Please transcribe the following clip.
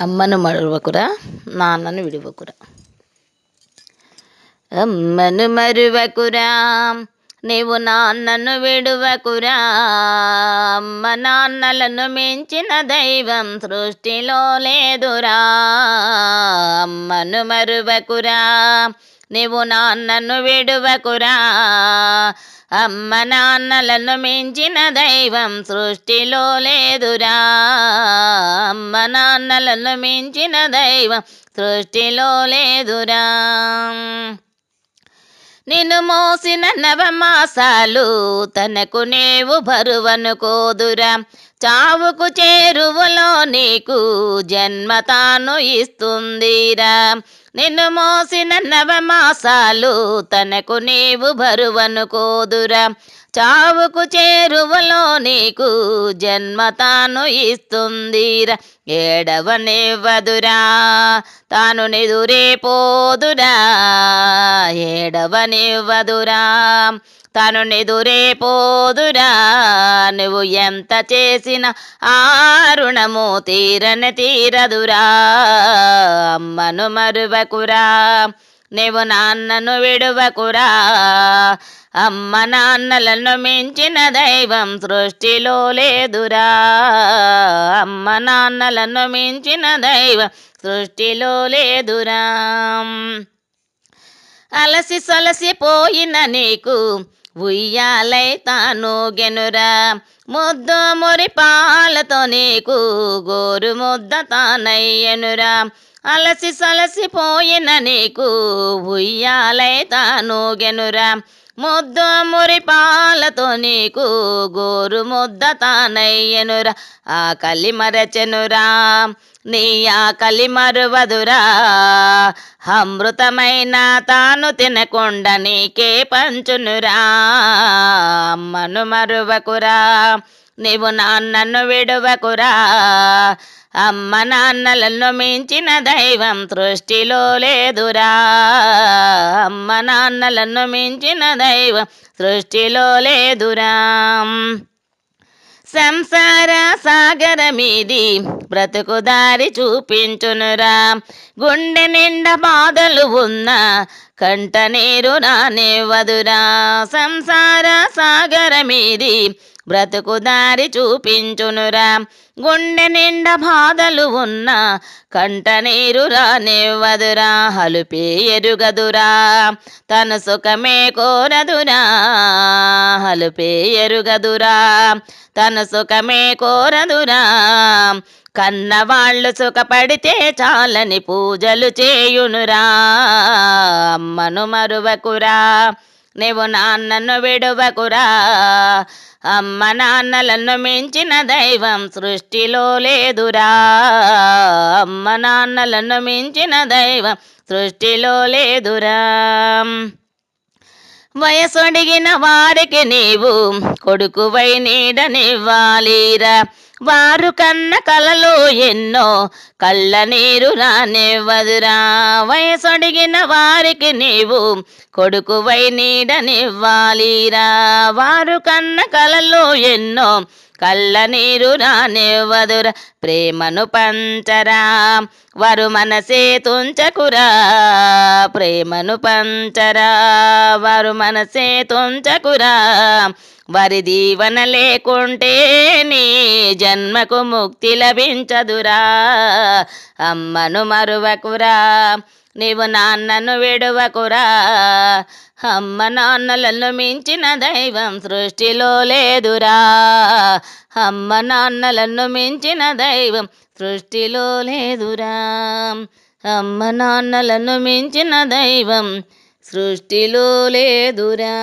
అమ్మను మరువకురా నాన్నను విడువకురా. అమ్మను మరువకురా నీవు నాన్నను విడువకురా. అమ్మ నాన్నలను మించిన దైవం సృష్టిలో లేదురా. అమ్మను మరువకురా నీవు నాన్నను విడువకురా. అమ్మ నాన్నలను మించిన దైవం సృష్టిలో లేదురా. అమ్మ నాన్నలను మించిన దైవం సృష్టిలో లేదురా. నిన్ను మోసిన నవమాసాలు తనకు నీవు బరువనుకోదురా. చావుకు చేరువలో నీకు జన్మ తాను ఇస్తుందిరా. నిన్ను మోసిన నవమాసాలు తనకు నీవు బరువనుకోదురా. చావుకు చేరువలో నీకు జన్మతాను ఇస్తుందిరా. ఏడవనివ్వదురా తాను నిదురే పోదురా. ఏడవనివ్వదురా తను నిదురే పోదురా. నువ్వు ఎంత చేసిన ఆ రుణము తీరని తీరదురా. అమ్మను మరువకురా నీవు నాన్నను విడువకురా. అమ్మ నాన్నలను మించిన దైవం సృష్టిలో లేదురా. అమ్మ నాన్నలను మించిన దైవం సృష్టిలో లేదురా. అలసి సొలసిపోయిన నీకు ఉయ్యాలై తాను గెనురా. ముద్దు మురి పాలతో నీకు గోరు ముద్ద తానయ్యనురా. అలసి సలసిపోయిన నీకు ఉయ్యాలై తాను గెనురా. ముద్ద మురి పాలతో నీకు గోరు ముద్ద తానయ్యనురా. ఆ కలి మరచెనురా నీ ఆ కలి మరువదురా. అమృతమైన తాను తినకుండా నీకే పంచునురా. అమ్మను మరువకురా నీవు నాన్నను విడువకురా. అమ్మ నాన్నలను మించిన దైవం సృష్టిలో లేదురా. అమ్మ నాన్నలను మించిన దైవం సృష్టిలో లేదురా. సంసార సాగరమిది బ్రతుకు దారి చూపించునురా. గుండె నిండా బాధలు ఉన్న కంట నీరు రానివ్వదురా సంసార సాగరమిది బ్రతుకు దారి చూపించునురా. గుండె నిండా బాధలు ఉన్నా కంట నీరు రానివ్వదురా. హలుపే ఎరుగదురా. తన సుఖమే కోరదురా. హలుపే ఎరుగదురా. తన సుఖమే కోరదురా. కన్నవాళ్ళు సుఖపడితే చాలని పూజలు చేయునురా. అమ్మను మరువకురా. నీవు నాన్నను విడువకురా. అమ్మ నాన్నలను మించిన దైవం సృష్టిలో లేదురా. అమ్మ నాన్నలను మించిన దైవం సృష్టిలో లేదురా. వయసొడిగిన వారికి నీవు కొడుకువై నీడనివ్వాలిరా. వారు కన్న కలలు ఎన్నో కళ్ళ నీరు రానివ్వదురా. వయసొడిగిన వారికి నీవు కొడుకువై నీడనివ్వాలిరా. వారు కన్న కలలు ఎన్నో కళ్ళ నీరు రానివ్వదురా ప్రేమను పంచరా వారు మనసే తుంచకురా ప్రేమను పంచరా వారు మనసే తుంచకురా వారి దీవన లేకుంటే నీ జన్మకు ముక్తి లభించదురా అమ్మను మరువకురా. నీవు నాన్నను విడువకురా. అమ్మ నాన్నలను మించిన దైవం సృష్టిలో లేదురా. అమ్మ నాన్నలను మించిన దైవం సృష్టిలో లేదురా. అమ్మ నాన్నలను మించిన దైవం సృష్టిలో లేదురా.